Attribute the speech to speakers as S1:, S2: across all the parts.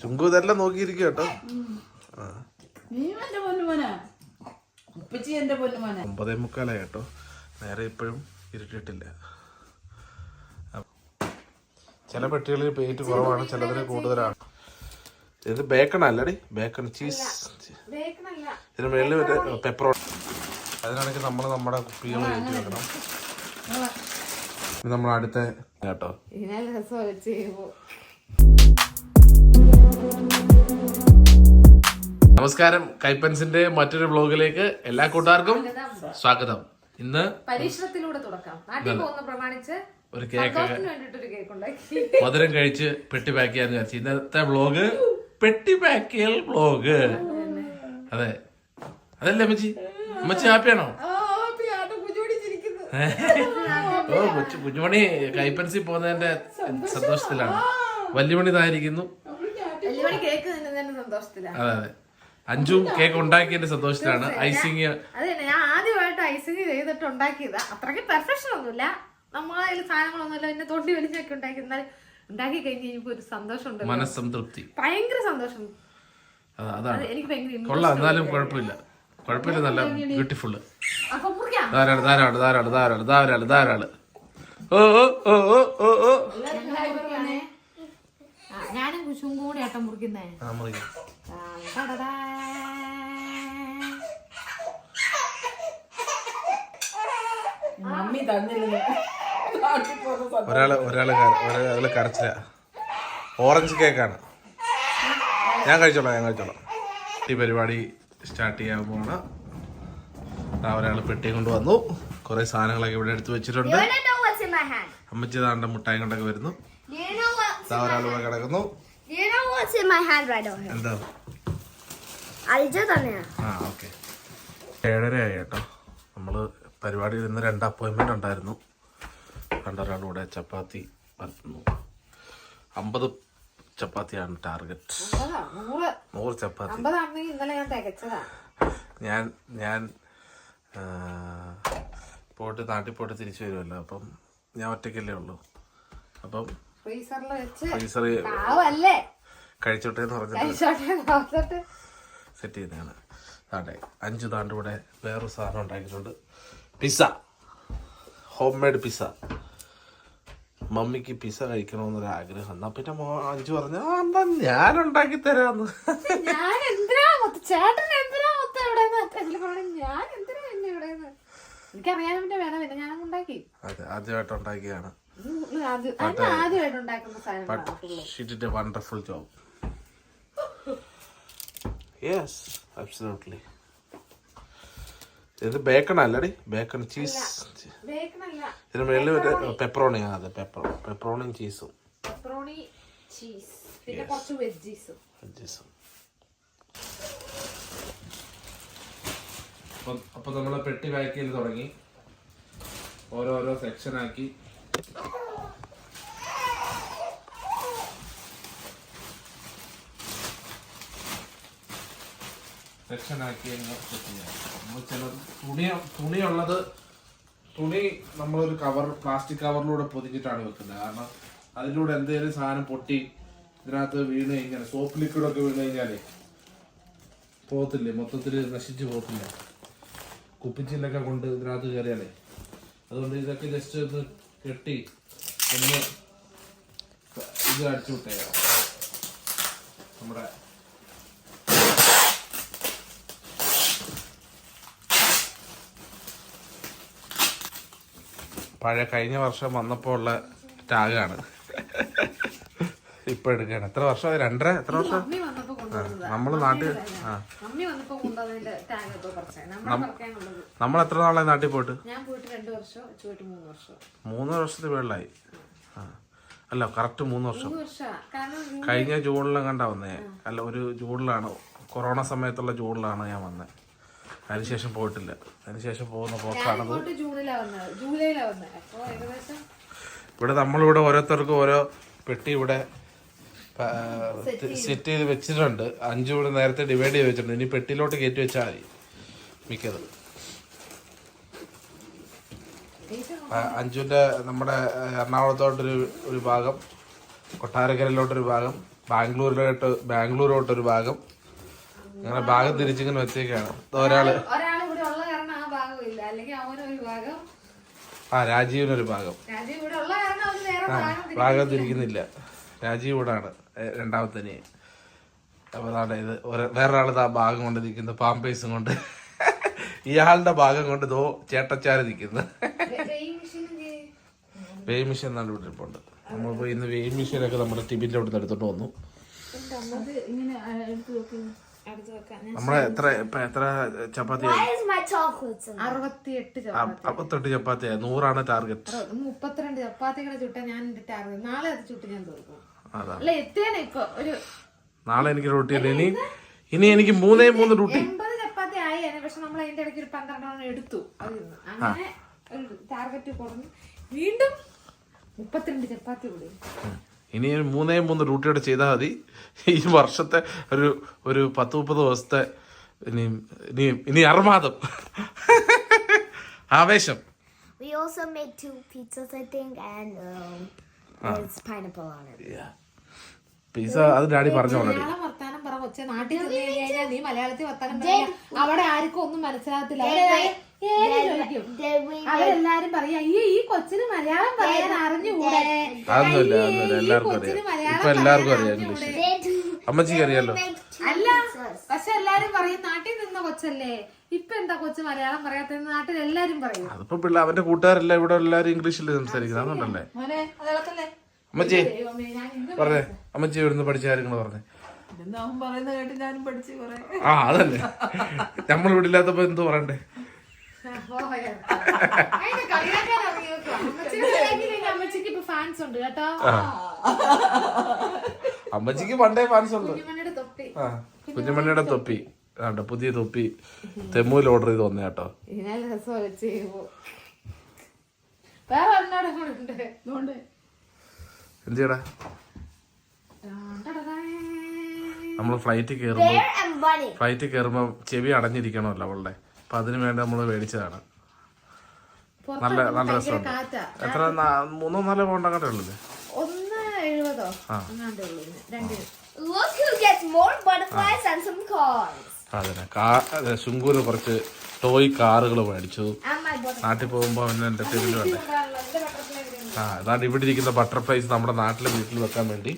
S1: ചുങ്കു ഇതെല്ലാം നോക്കിയിരിക്കും കേട്ടോ. ഒമ്പതേ മുക്കാലായി കേട്ടോ. നേരെ ഇപ്പോഴും ഇരുട്ടിട്ടില്ല. ചില പെട്ടികളിൽ പേറ്റ് കുറവാണ് ചിലതിന് കൂടുതലാണ്. ഇത് ബേക്കൺ അല്ലടി. ബേക്കൺ ചീസ് ഇതിന് മേളിൽ പെപ്പറോ അതിനാണെങ്കിൽ നമ്മൾ നമ്മുടെ കുപ്പികൾ കയറ്റി വെക്കണം. നമ്മളടുത്ത നമ്മൾ അടുത്ത കേട്ടോ. നമസ്കാരം. കൈപ്പൻസിന്റെ മറ്റൊരു ബ്ലോഗിലേക്ക് എല്ലാ കൂട്ടുകാർക്കും സ്വാഗതം. ഇന്ന്
S2: പരീക്ഷണത്തിലൂടെ തുടക്കാം. നാട്ടിൽ പോകുന്ന പ്രമാണിച്ച്
S1: ഒരു കേക്ക് മധുരം കഴിച്ച് പെട്ടി പാക്ക് ചെയ്യാന്ന് വിചാരിച്ചു. ഇന്നത്തെ ബ്ലോഗ് പെട്ടി പാക്ക് ചെയ്യൽ ബ്ലോഗ് അതെ. അതല്ലേ അമ്മച്ചി? അമ്മച്ചി ഹാപ്പിയാണോ? ഓ കൊച്ചു കുഞ്ഞുമണി കൈപ്പൻസി പോകുന്നതിന്റെ സന്തോഷത്തിലാണ്. വല്യമണി ഇതായിരിക്കുന്നു
S2: കേക്ക് തിന്നുന്നതിന്റെ സന്തോഷത്തിലാണ്.
S1: അതെ അതെ. അഞ്ചും കേക്ക് ഉണ്ടാക്കിയതിന്റെ സന്തോഷത്തിലാണ് ഐസിങ്
S2: അത് തന്നെ ഞാൻ ആദ്യമായിട്ട് ഐസിങ് ചെയ്തിട്ട് ഉണ്ടാക്കിയതാ. അത്രയ്ക്ക് പെർഫെക്ഷൻ ഒന്നുമില്ല. നമ്മളെ സാധനങ്ങളൊന്നുമില്ല. പിന്നെ തൊണ്ടി വലിച്ചൊക്കെ ഉണ്ടാക്കി എന്നാൽ ഉണ്ടാക്കി കഴിഞ്ഞ് കഴിഞ്ഞപ്പോ ഒരു സന്തോഷം ഉണ്ട്
S1: മനസ്സംതൃപ്തി.
S2: ഭയങ്കര സന്തോഷം.
S1: അതാണ്.
S2: എനിക്ക് ഭയങ്കര
S1: കൊള്ളാം. എന്നാലും കുഴപ്പമില്ല. കുഴപ്പമില്ല നല്ല
S2: ബ്യൂട്ടിഫുൾ
S1: ധാരാളം ധാരാളം ധാരാളം ധാരാളം ധാരാളം ധാരാളം. ഓ ഓ ഓ ഓ ഓ
S2: ഞാനും കുശും കൂടി ആട്ടം മുറിക്കുന്നേ.
S3: മമ്മി തന്നില്ല.
S1: ഒരാൾ ഒരാൾ ഒരാൾ കരച്ചില്ല ഓറഞ്ച് കേക്കാണ്. ഞാൻ കഴിച്ചോളാം ഞാൻ കഴിച്ചോളാം. ഈ പരിപാടി സ്റ്റാർട്ട് ചെയ്യാൻ പോവാണ്. ഒരാൾ ഒരാൾ പെട്ടി കൊണ്ട് വന്നു. കുറെ സാധനങ്ങളൊക്കെ ഇവിടെ എടുത്തു വെച്ചിട്ടുണ്ട്. അമ്മച്ചി താണ്ട മുട്ടായി കൊണ്ടൊക്കെ വരുന്നു. ഇവിടെ കിടക്കുന്നു? എന്താ?
S4: അൽജ തന്നെയാണ്
S1: ആ ഓക്കെ. ഏഴര ആയി കേട്ടോ. നമ്മൾ പരിപാടിയിൽ ഇന്ന് രണ്ട് അപ്പോയിന്റ്മെന്റ് ഉണ്ടായിരുന്നു. രണ്ടൊരാളൂടെ ചപ്പാത്തി പരത്തുന്നു അമ്പത് ചപ്പാത്തിയാണ് ടാർഗറ്റ്
S2: നൂറ്.
S1: ചപ്പാത്തി.
S2: ഞാൻ തികച്ചതാ.
S1: ഞാൻ പോയിട്ട് നാട്ടിൽ പോയിട്ട് തിരിച്ചു വരുമല്ലോ അപ്പം ഞാൻ ഒറ്റയ്ക്കല്ലേ ഉള്ളൂ. അപ്പം
S2: ഫ്രീസറിൽ വെച്ച്
S1: കഴിച്ചോട്ടെ എന്ന് പറഞ്ഞിട്ട് സെറ്റ് ചെയ്തതാണ് അതെ അഞ്ച് താണ്ട് ഇവിടെ വേറൊരു സാധനം ഉണ്ടാക്കിയിട്ടുണ്ട്. പിസ്സ. Home made pizza. മമ്മിക്ക് പിസ്സ കഴിക്കണമെന്നൊരു ആഗ്രഹം എന്നാ പിന്നെ അഞ്ചു പറഞ്ഞു എന്താ ഞാൻ ഉണ്ടാക്കി തരാന്ന്. അതെ ആദ്യമായിട്ട് ഉണ്ടാക്കിയതാണ്. യെസ് ഇത് ബേക്കൺ അല്ലടി. ബേക്കൺ ചീസ് ഇതിന് മേളിൽ പെപ്പറോണി അതെ പെപ്പർ പെപ്പറോണിയും ചീസും
S2: പെപ്പറോണി ചീസ് പിന്നെ കുറച്ച് വെജീസും
S1: ചീസും അപ്പൊ നമ്മളെ പെട്ടി പാക്ക് ചെയ്ത് തുടങ്ങി. ഓരോരോ സെക്ഷൻ ആക്കി. സെക്ഷൻ സെറ്റ് ചെയ്യാം. നമ്മൾ ചില തുണി തുണിയുള്ളത് തുണി നമ്മളൊരു കവർ പ്ലാസ്റ്റിക് കവറിലൂടെ പൊതിഞ്ഞിട്ടാണ് വെക്കുന്നത്. കാരണം അതിലൂടെ എന്തെങ്കിലും സാധനം പൊട്ടി ഇതിനകത്ത് വീണ് കഴിഞ്ഞാൽ സോപ്പ് ലിക്വിഡൊക്കെ വീണ് കഴിഞ്ഞാലേ പോകത്തില്ലേ? മൊത്തത്തിൽ നശിച്ച് പോകത്തില്ല? കുപ്പിച്ചില്ലൊക്കെ കൊണ്ട് ഇതിനകത്ത് കയറിയാലേ? അതുകൊണ്ട് ഇതൊക്കെ ജസ്റ്റ് ഒന്ന് കെട്ടി. ഒന്ന് ഇത് അടിച്ചു വിട്ടേക്കാം നമ്മുടെ പഴയ കഴിഞ്ഞ വർഷം വന്നപ്പോൾ ഉള്ള ടാഗാണ്. ഇപ്പൊ എടുക്കുകയാണ് എത്ര വർഷം രണ്ടര? എത്ര വർഷം? നമ്മൾ നാട്ടിൽ ആ. നമ്മൾ എത്ര നാളായി നാട്ടിൽ പോയിട്ട്?
S2: മൂന്ന് വർഷം.
S1: മൂന്ന് വർഷത്തിൽ വെള്ളമായി അല്ല കറക്റ്റ് മൂന്ന് വർഷം. കഴിഞ്ഞ ജൂണിലും കണ്ടാ വന്നേ. അല്ല ഒരു ജൂണിലാണ്. കൊറോണ സമയത്തുള്ള ജൂണിലാണ് ഞാൻ വന്നത് അതിനുശേഷം പോയിട്ടില്ല. അതിനുശേഷം പോകുന്ന പോക്കാണത് ഇവിടെ നമ്മളിവിടെ ഓരോരുത്തർക്കും ഓരോ പെട്ടി ഇവിടെ സെറ്റ് ചെയ്ത്. വെച്ചിട്ടുണ്ട്. അഞ്ചു കൂടെ നേരത്തെ ഡിവൈഡ് ചെയ്ത് വെച്ചിട്ടുണ്ട്. ഇനി പെട്ടിയിലോട്ട് കയറ്റി വെച്ചാൽ മതി. മിക്കത്. അഞ്ചുവിന്റെ നമ്മുടെ എറണാകുളത്തോട്ടൊരു ഒരു ഭാഗം കൊട്ടാരക്കരയിലോട്ടൊരു ഭാഗം ബാംഗ്ലൂരിലോട്ട് ബാംഗ്ലൂരോട്ടൊരു ഭാഗം. അങ്ങനെ ഭാഗം തിരിച്ചിങ്ങനെ വെച്ചേക്കാണ്.
S2: ഒരാൾ. ആ
S1: രാജീവിനൊരു ഭാഗം. ആ
S2: ഭാഗം
S1: ഭാഗം തിരിക്കുന്നില്ല. രാജീവ് ഇവിടാണ്. രണ്ടാമത്തെ അപ്പൊ അതാണ് ഇത്. വേറൊരാൾ ആ ഭാഗം കൊണ്ട് നിൽക്കുന്നത് പാമ്പേഴ്സും കൊണ്ട്. ഇയാളുടെ ഭാഗം കൊണ്ട് ഇതോ ചേട്ടച്ചാര് നിൽക്കുന്നു. വേ മെഷീൻ എന്നാണ് ഇവിടെ ഇരിപ്പുണ്ട്. നമ്മളിപ്പോ ഇന്ന് വേ മെഷീനൊക്കെ നമ്മുടെ ടിബിന്റെ അവിടെ നിന്ന് എടുത്തോണ്ട് വന്നു. നമ്മളെ എത്ര ഇപ്പൊ എത്ര ചപ്പാത്തി? അറുപത്തെട്ട് ചപ്പാത്തി നൂറാണ് ടാർഗറ്റ്.
S2: മുപ്പത്തിരണ്ട് ചപ്പാത്തികളെ ചുട്ട ഞാൻ ടാർഗറ്റ്. നാളെ അത് ചുട്ട് ഞാൻ
S1: അതാ
S2: അല്ല എത്തിയാണ് ഇപ്പൊ? ഒരു
S1: നാളെ എനിക്ക് റൊട്ടിയല്ല ഇനി ഇനി എനിക്ക് മൂന്നേ മൂന്ന് റൊട്ടി
S2: എൺപത് ചപ്പാത്തി ആയി അതിന് പക്ഷെ നമ്മൾ അതിന്റെ ഇടയ്ക്ക് ഒരു പന്ത്രണ്ടെണ്ണം എടുത്തു. അതിൽ നിന്ന് അങ്ങനെ ഒരു ടാർഗറ്റ് കുറഞ്ഞു വീണ്ടും മുപ്പത്തിരണ്ട് ചപ്പാത്തി കൂടി.
S1: ഇനി ഒരു മൂന്നേ മൂന്ന് റൂട്ടിയോടെ ചെയ്താൽ മതി. ഈ വർഷത്തെ ഒരു ഒരു പത്ത് മുപ്പത് ദിവസത്തെ ഇനി ഇനി ഇനി അർമാദം. ആവേശം.
S4: We also made two pizzas, I think, and um, there's pineapple on it.
S1: Pizza അത് ഡാഡി പറഞ്ഞു ഓൾറെഡി
S2: മലയാളം വർത്താനം പറ കൊച്ചെ നാട്ടിൽ ചെന്ന് കഴിഞ്ഞാൽ നീ മലയാളത്തിൽ വർത്താനം പറയാ. അവിടെ ആർക്കും ഒന്നും മനസ്സിലാകത്തില്ല. അവരെല്ലാരും ഏത് ചോദിക്കും. അവരെല്ലാരും പറയാ അയ്യോ ഈ കൊച്ചിന് മലയാളം പറയാൻ അറിഞ്ഞുകൂടെ?
S1: അതൊന്നുമില്ല
S2: അയ്യേ,
S1: അതൊന്നുമില്ല എല്ലാവർക്കും അറിയാം. ഇപ്പൊ എല്ലാവർക്കും
S2: പറയാൻ
S1: അറിയാം ഇംഗ്ലീഷ്. അമ്മച്ചിക്ക് അറിയാലോ?
S2: അല്ല പക്ഷെ എല്ലാരും പറയും നാട്ടിൽ നിന്ന കൊച്ചല്ലേ. ഇപ്പൊ എന്താ കൊച്ചു മലയാളം പറയാത്ത നാട്ടിൽ എല്ലാരും പറയും.
S1: അതിപ്പോ പിള്ളേ അവന്റെ കൂട്ടുകാരെല്ലാം ഇവിടെ എല്ലാവരും ഇംഗ്ലീഷിൽ സംസാരിക്കുന്നത്. അതുകൊണ്ടല്ലേ?
S3: മോനെ അത് ഇളക്കല്ലേ
S1: അമ്മച്ചി
S2: ദൈവമേ, ഞാൻ ഇന്ന്
S1: പറഞ്ഞേ. അമ്മച്ചി ഇവിടുന്ന് പഠിച്ച കാര്യങ്ങൾ പറഞ്ഞേ. ആ അതല്ലേ. നമ്മൾ ഇവിടെ ഇല്ലാത്തപ്പോ എന്ത് പറയണ്ടേ.
S2: അമ്മച്ചിക്ക് ഇപ്പൊ ഫാൻസ് ഉണ്ട് കേട്ടോ.
S1: അമ്മച്ചിക്ക് പണ്ടേ ഫാൻസ് ഉണ്ട്.
S2: കുഞ്ഞുമണിയുടെ തൊപ്പി.
S1: ആ കുഞ്ഞുമണിയുടെ തൊപ്പി. ആണ്ട് പുതിയ തൊപ്പി. തെമ്മൂൽ ഓർഡർ ചെയ്ത് വന്നേ കേട്ടോ.
S2: ഇതിനാൽ
S1: നമ്മൾ ഫ്ലൈറ്റ് കയറുമ്പോൾ. ഫ്ലൈറ്റ് കയറുമ്പോൾ ചെവി അടഞ്ഞിരിക്കണമല്ലോ അവളുടെ. അപ്പൊ അതിനു വേണ്ടി നമ്മൾ മേടിച്ചതാണ്. നല്ല നല്ല രസമുണ്ട്. എത്ര മൂന്നോ നാലോ പൗണ്ട് അങ്ങോട്ടേ ഉള്ളൂ
S2: ഒന്ന് എഴുപതോ?
S1: അതെ, ശുങ്കൂര് കുറച്ച് ടോയ് കാറുകൾ മേടിച്ചു. നാട്ടിൽ പോകുമ്പോൾ അവന് വേണ്ടേ?
S2: ഇവിടെ
S1: ആ അതാണ് ഇവിടെ ഇരിക്കുന്ന ബട്ടർഫ്ലൈസ് നമ്മുടെ നാട്ടിലെ വീട്ടിൽ വെക്കാൻ വേണ്ടി.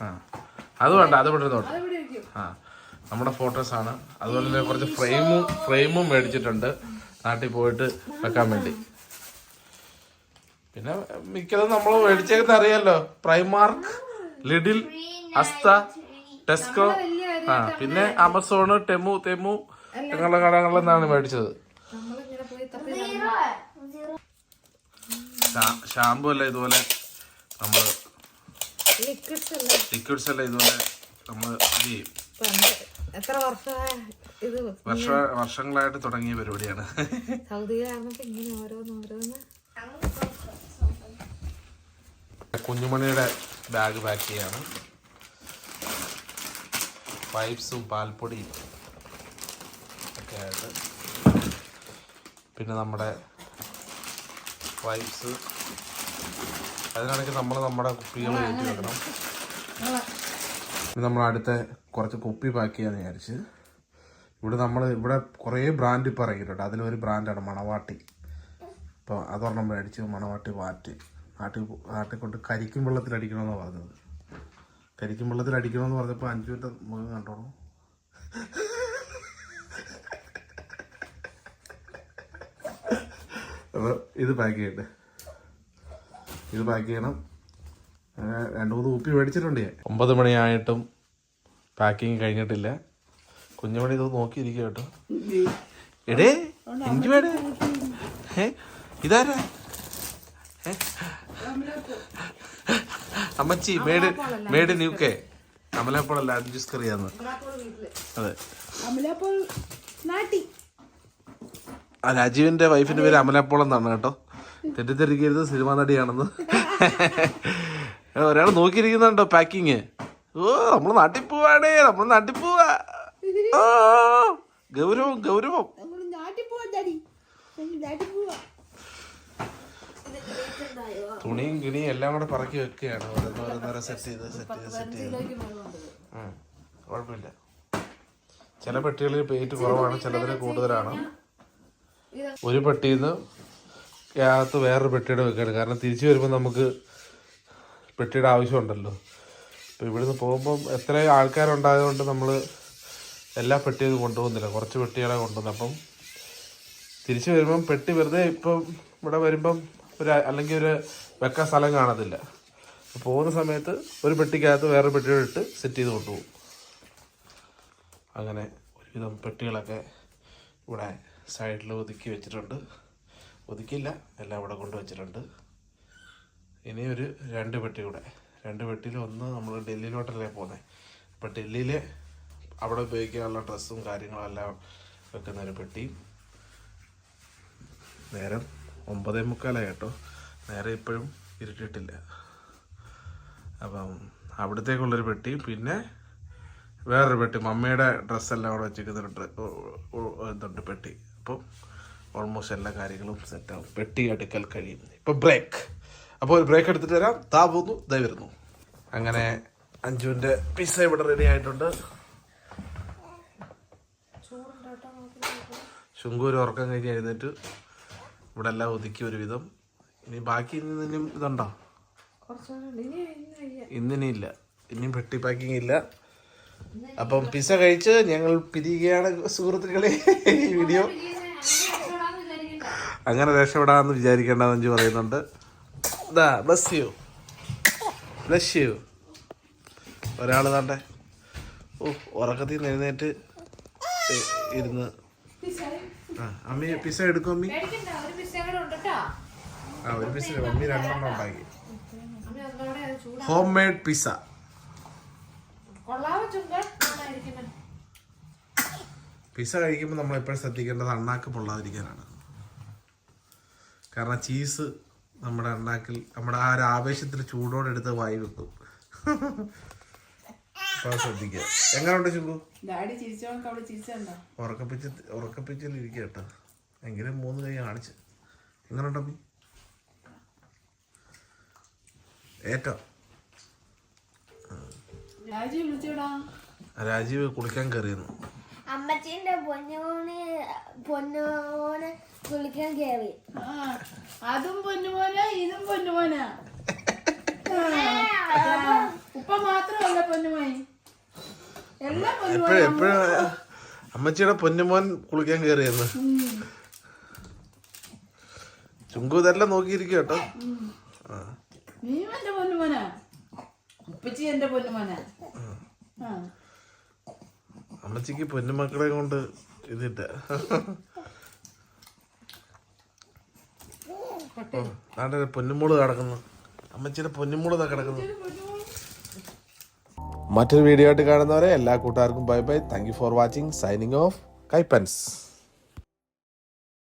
S1: ആ. അത് വേണ്ട അത് ഇവിടെ നോട്ടെ
S2: അത് ഇവിടെ ഇരിക്കും
S1: ആ. നമ്മുടെ ഫോട്ടോസ് ആണ്. അതുപോലെ തന്നെ കുറച്ച് ഫ്രെയിമും ഫ്രെയിമും മേടിച്ചിട്ടുണ്ട്. നാട്ടിൽ പോയിട്ട് വെക്കാൻ വേണ്ടി. പിന്നെ മിക്കതും നമ്മൾ മേടിച്ചേക്കുന്ന അറിയാലോ. പ്രൈമാർക്ക് ലിഡിൽ അസ്ത ടെസ്കോ ആ പിന്നെ ആമസോണ് ടെമു തെമു അങ്ങനെയുള്ള കടകളിൽ നിന്നാണ് മേടിച്ചത്. ഷാമ്പു എല്ലാം ഇതുപോലെ നമ്മൾ
S2: ലിക്വിഡ്സ് അല്ല
S1: എല്ലാം ഇതുപോലെ നമ്മൾ ഇത് ചെയ്യും.
S2: എത്ര വർഷമായ ഇത്
S1: വർഷ വർഷങ്ങളായിട്ട് തുടങ്ങിയ പരിപാടിയാണ്.
S2: സൗദിയിലായിരുന്നപ്പോ ഇങ്ങനെ ഓരോന്ന് ഓരോന്ന്.
S1: കുഞ്ഞുമണിയുടെ ബാഗ് പാക്ക് ചെയ്യാണ്. പൈപ്സും പാൽപ്പൊടിയും ഒക്കെ ആയിട്ട്. പിന്നെ നമ്മുടെ പൈപ്സ് അതിനിടയ്ക്ക് നമ്മൾ നമ്മുടെ കുപ്പികൾ കയറ്റി വെക്കണം. നമ്മൾ അടുത്ത കുറച്ച് കുപ്പി പാക്ക് ചെയ്യാന്ന് വിചാരിച്ച്. ഇവിടെ നമ്മൾ ഇവിടെ കുറേ ബ്രാൻഡ് ഇപ്പോൾ ഇറങ്ങിയിട്ടുണ്ട്. അതിലൊരു ബ്രാൻഡാണ് മണവാട്ടി. അപ്പോൾ അതൊരെണ്ണം മേടിച്ച് മണവാട്ടി വാറ്റ്. നാട്ടിൽ നാട്ടിൽ കൊണ്ട് കരിക്കും വെള്ളത്തിൽ അടിക്കണമെന്നാണ് പറഞ്ഞത്. കരിക്കും വെള്ളത്തിൽ അടിക്കണമെന്ന് പറഞ്ഞപ്പോൾ മിനിറ്റ് മുഖം കണ്ടോളൂ. അപ്പോൾ ഇത് പാക്ക് ചെയ്യട്ടെ. ഇത് പാക്ക് ചെയ്യണം. രണ്ട് മൂന്ന് കുപ്പി മേടിച്ചിട്ടുണ്ട് ഞാൻ. ഒമ്പത് മണിയായിട്ടും പാക്കിങ് കഴിഞ്ഞിട്ടില്ല. കുഞ്ഞുമണി ഇത് നോക്കിയിരിക്കുക കേട്ടോ. എടേ എനിക്ക് വേടേ ഏ ഇതാരാ? അമ്മച്ചി മേഡ് മേഡ് ന്യൂ കെ. അമലാപ്പോളല്ല അഡ്ജസ്റ്റ് കറിയാന്ന് അതെ.
S3: അമലപ്പോൾ നാട്ടി.
S1: ആ രാജീവിന്റെ വൈഫിന്റെ പേര് അമലാപ്പോൾ എന്നാണ് കേട്ടോ. തെറ്റിദ്ധരിക്കരുത് സിനിമാ നടിയാണെന്ന്. ഒരാൾ നോക്കിയിരിക്കുന്നുണ്ടോ പാക്കിങ്? ഓ നമ്മൾ നാട്ടിൽ പോവാണേ നമ്മൾ നാട്ടിൽ പോവാ. ഓ ഗൗരവം ഗൗരവം.
S3: നമ്മൾ
S1: തുണിയും കിണിയും എല്ലാം കൂടെ പറക്കി വെക്കുകയാണ്. ഓരോന്നോരോന്നോരോ സെറ്റ് ചെയ്ത് സെറ്റ് ചെയ്ത് സെറ്റ് ചെയ്ത്.
S3: ഇതിലേക്ക് വെള്ളമുണ്ട്.
S1: ഉം. കുഴപ്പമില്ല. ചില പെട്ടികളിൽ പേറ്റ് കുറവാണ് ചിലതിന് കൂടുതലാണ്. ഒരു പെട്ടിയിൽ നിന്ന് അകത്ത് വേറൊരു പെട്ടിയുടെ വെക്കുകയാണ് കാരണം തിരിച്ചു വരുമ്പോൾ നമുക്ക് പെട്ടിയുടെ ആവശ്യമുണ്ടല്ലോ. അപ്പോൾ ഇവിടുന്ന് പോകുമ്പം എത്ര ആൾക്കാരുണ്ടായതുകൊണ്ട് നമ്മൾ എല്ലാ പെട്ടിയും കൊണ്ടുപോകുന്നില്ല. കുറച്ച് പെട്ടികളെ കൊണ്ടുവന്നത് അപ്പം തിരിച്ചു വരുമ്പം പെട്ടി വെറുതെ ഇപ്പം ഇവിടെ വരുമ്പം ഒരു അല്ലെങ്കിൽ ഒരു വെക്കാൻ സ്ഥലം കാണത്തില്ല. പോകുന്ന സമയത്ത് ഒരു പെട്ടിക്കകത്ത് വേറെ പെട്ടിയുടെ ഇട്ട് സെറ്റ് ചെയ്ത് കൊണ്ടുപോകും. അങ്ങനെ ഒരുവിധം പെട്ടികളൊക്കെ ഇവിടെ സൈഡിൽ ഒതുക്കി വെച്ചിട്ടുണ്ട്. ഒതുക്കിയില്ല. എല്ലാം ഇവിടെ കൊണ്ടുവച്ചിട്ടുണ്ട് ഇനി ഒരു രണ്ട് പെട്ടി കൂടെ. രണ്ട് പെട്ടിയിൽ ഒന്ന് നമ്മൾ ഡൽഹിയിലോട്ടല്ലേ പോകുന്നത് അപ്പം ഡൽഹിയിൽ അവിടെ ഉപയോഗിക്കാനുള്ള ഡ്രസ്സും കാര്യങ്ങളും എല്ലാം വെക്കുന്ന ഒരു പെട്ടി. നേരം ഒമ്പതേ മുക്കാലായി കേട്ടോ. നേരെ ഇപ്പോഴും ഇരുട്ടിട്ടില്ല. അപ്പം അവിടത്തേക്കുള്ളൊരു പെട്ടി. പിന്നെ വേറൊരു പെട്ടി. മമ്മിയുടെ ഡ്രസ്സെല്ലാം അവിടെ വെച്ചിരിക്കുന്ന ഒരു ഡ്ര- ഓ- ഓ- ഇതുണ്ട് പെട്ടി. അപ്പം ഓൾമോസ്റ്റ് എല്ലാ കാര്യങ്ങളും സെറ്റാവും പെട്ടി അടുക്കൽ കഴിയും. ഇപ്പം ബ്രേക്ക് അപ്പോൾ ഒരു ബ്രേക്ക് എടുത്തിട്ട് വരാം. താ പോന്നു ദേ വരുന്നു. അങ്ങനെ അഞ്ജുവിന്റെ പിസ്സ ഇവിടെ റെഡി ആയിട്ടുണ്ട്. ശുങ്കു ഒരു ഉറക്കം കഴിഞ്ഞ് എഴുന്നേറ്റ് ഇവിടെ എല്ലാം ഒതുക്കി ഒരുവിധം. ഇനി ബാക്കി ഇന്നും ഇതുണ്ടോ? ഇന്നിനി ഇല്ല ഇനിയും പെട്ടി പാക്കിംഗ് ഇല്ല. അപ്പം പിസ്സ കഴിച്ച് ഞങ്ങൾ പിരിയുകയാണ് സുഹൃത്തുക്കളെ ഈ വീഡിയോ അങ്ങനെ രക്ഷപ്പെടാമെന്ന് വിചാരിക്കേണ്ട എന്ന് പറയുന്നുണ്ട്. ദാ ബ്ലസ് യു ബ്ലസ് യു ഒരാൾ താണ്ടെ. ഓ ഉറക്കത്തിൽ നിന്ന് എഴുന്നേറ്റ് ഇരുന്ന്. ആ അമ്മി പിസ എടുക്കും അമ്മി. ആ ഒരു പിസ അമ്മി രണ്ടെണ്ണം ഉണ്ടാക്കി. ഹോം മെയ്ഡ്
S2: പിസ
S1: പിസ കഴിക്കുമ്പോൾ നമ്മൾ എപ്പോഴും ശ്രദ്ധിക്കേണ്ടത് അണ്ണാക്ക് പൊള്ളാതിരിക്കാനാണ്. കാരണം ചീസ് നമ്മുടെ ഉണ്ടാക്കി നമ്മുടെ ആ ഒരു ആവേശത്തിൽ ചൂടോടെ എടുത്ത് വായി വെക്കും. അപ്പോൾ അത് ശ്രദ്ധിക്കുക. എങ്ങനെയുണ്ട് ചുങ്കു? ഉറക്കപ്പിച്ച് ഉറക്കപ്പിച്ചിൽ ഇരിക്കുക കേട്ടോ. എങ്കിലും മൂന്ന് കൈ കാണിച്ച്. എങ്ങനെയുണ്ട് അമ്മി ഏറ്റോ
S3: രാജി
S1: രാജീവ് കുളിക്കാൻ കയറിയെന്നു
S4: അമ്മച്ചീന്റെ പൊന്നോന് പൊന്നോന് കുളിക്കാൻ കേറി.
S3: ആ അതും പൊന്നുമോനാ ഇതും പൊന്നുമോനാ. ഉപ്പ മാത്രമല്ല പൊന്നുമോൻ. എല്ലാം
S1: എപ്പോഴും എപ്പോഴും അമ്മച്ചിയുടെ പൊന്നുമോൻ കുളിക്കാൻ കയറിയെന്ന് ചുങ്കു ഇതെല്ലാം നോക്കിയിരിക്കും കേട്ടോ. ആ.
S3: നീ എന്റെ പൊന്നുമോനാ? ഉപ്പച്ചി എന്റെ പൊന്നുമോനാ? ആ.
S1: അമ്മച്ചിക്ക് പൊന്നുമക്കളെ കൊണ്ട് ഇതിട്ട. നാട്ടെ പൊന്നുമോൾ കിടക്കുന്നു. അമ്മച്ചിയുടെ പൊന്നുമോൾ കിടക്കുന്നു. മറ്റൊരു വീഡിയോ ആയിട്ട് കാണുന്നവരെ എല്ലാ കൂട്ടുകാർക്കും bye bye. Thank you for watching signing off കൈപ്പൻസ്.